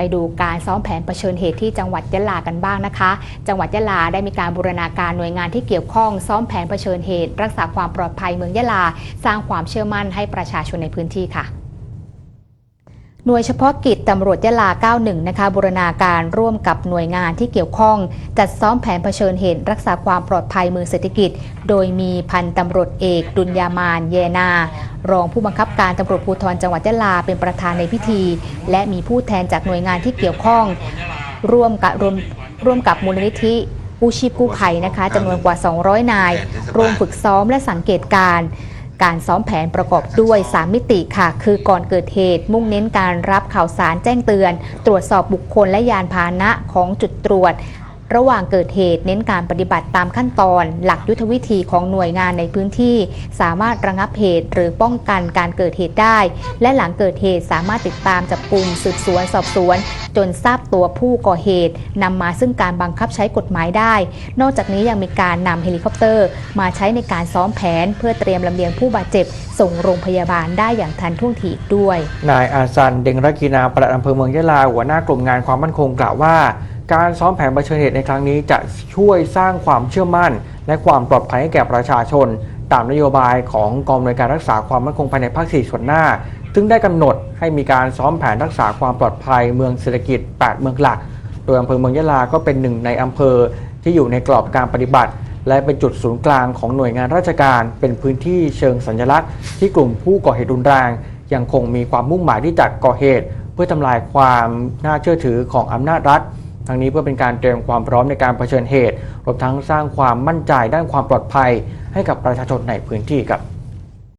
ไปดูการซ้อมแผนเผชิญเหตุที่จังหวัดยะลากันบ้างนะคะ จังหวัดยะลาได้มีการบูรณาการหน่วยงานที่เกี่ยวข้องซ้อมแผนเผชิญเหตุ รักษาความปลอดภัยเมืองยะลา สร้างความเชื่อมั่นให้ประชาชนในพื้นที่ค่ะหน่วยเฉพาะกิจตำรวจยะลา 91 นะคะบูรณาการร่วมกับหน่วยงานที่เกี่ยวข้อง จัดซ้อมแผนเผชิญเหตุรักษาความปลอดภัยเมืองเศรษฐกิจ โดยมีพันตำรวจเอก ดุลยามานเยนา รองผู้บังคับการตำรวจภูธรจังหวัดยะลาเป็นประธานในพิธี และมีผู้แทนจากหน่วยงานที่เกี่ยวข้อง ร่วมกับรวมร่วมกับมูลนิธิกู้ชีพกู้ภัยนะคะจำนวนกว่า 200 นาย ร่วมฝึกซ้อมและสังเกตการการซ้อมแผนประกอบด้วย 3 มิติค่ะ คือก่อนเกิดเหตุ มุ่งเน้นการรับข่าวสารแจ้งเตือน ตรวจสอบบุคคลและยานพาหนะของจุดตรวจ ระหว่างเกิดเหตุเน้นการปฏิบัติตามขั้นตอน หลักยุทธวิธีของหน่วยงานในพื้นที่ สามารถระงับเหตุหรือป้องกันการเกิดเหตุได้ และหลังเกิดเหตุสามารถติดตามจับกลุ่มสืบสวนสอบสวน จนทราบตัวผู้ก่อเหตุนำมาซึ่งการบังคับใช้กฎหมายได้ นอกจากนี้ยังมีการนำเฮลิคอปเตอร์ มาใช้ในการซ้อมแผน เพื่อเตรียมลำเลียงผู้บาดเจ็บ ส่งโรงพยาบาลได้อย่างทันท่วงทีด้วย นายอาซันเดงรักีนาปลัดอำเภอเมืองยะลาหัวหน้ากลุ่มงานความมั่นคงกล่าวว่า การซ้อมแผนเผชิญเหตุในครั้งนี้จะช่วยสร้างความเชื่อมั่น และความปลอดภัยให้แก่ประชาชน ตามนโยบายของกองอำนวยการรักษาความมั่นคงภายในภาคสี่ส่วนหน้า ซึ่งได้กำหนดให้มีการซ้อมแผนรักษาความปลอดภัยเมืองเศรษฐกิจ 8 เมืองหลัก โดยอำเภอเมืองยะลาก็เป็นหนึ่งในอำเภอที่อยู่ในกรอบการปฏิบัติ และเป็นจุดศูนย์กลางของหน่วยงานราชการ เป็นพื้นที่เชิงสัญลักษณ์ ที่กลุ่มผู้ก่อเหตุรุนแรง ยังคงมีความมุ่งหมายที่จะก่อเหตุ เพื่อทำลายความน่าเชื่อถือของอำนาจรัฐ ทั้งนี้เพื่อเป็นการเตรียมความพร้อมในการเผชิญเหตุรวมทั้งสร้างความมั่นใจด้านความปลอดภัย ให้กับประชาชนในพื้นที่ครับ